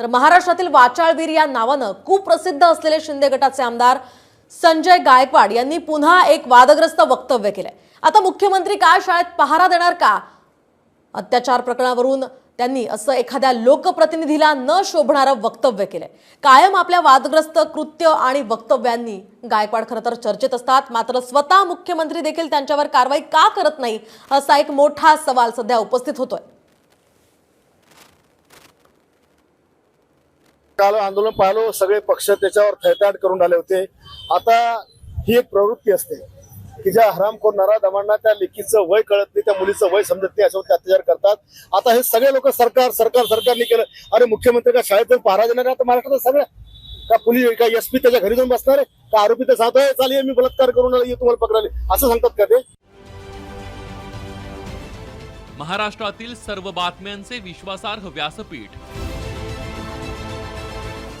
तर महाराष्ट्रातील वाचाळवीर या नावानं कुप्रसिद्ध असलेले शिंदे गटाचे आमदार संजय गायकवाड यांनी पुन्हा एक वादग्रस्त वक्तव्य केलंय. आता मुख्यमंत्री काय शाळेत पहारा देणार का? अत्याचार प्रकरणावरून त्यांनी असं एखाद्या लोकप्रतिनिधीला न शोभणारं वक्तव्य केलंय. कायम आपल्या वादग्रस्त कृत्य आणि वक्तव्यांनी गायकवाड खरं तर चर्चेत असतात. मात्र स्वतः मुख्यमंत्री देखील त्यांच्यावर कारवाई का करत नाही असा एक मोठा सवाल सध्या उपस्थित होतोय. काल आंदोलन पाहिलो सगळे पक्ष त्याच्यावर थैताट करून आले होते. आता ही एक प्रवृत्ती असते की ज्या हरामखोर नराधमांना त्या लेकीचं वय कळत नाही त्या मुलीचं वय समजत नाही अशावर अत्याचार करतात. आता हे सगळे लोक सरकार सरकार सरकारने केलं. अरे मुख्यमंत्री का शाळेत पहारा देणार आता महाराष्ट्रात सगळ्या का पोलीस का एस पी त्याच्या घरी जाऊन बसणार आहे? का आरोपी तर सांगतोय चालेल मी बलात्कार करून आलो, तुम्हाला पकडाले असं सांगतात का ते? महाराष्ट्रातील सर्व बातम्यांचे विश्वासार्ह व्यासपीठ.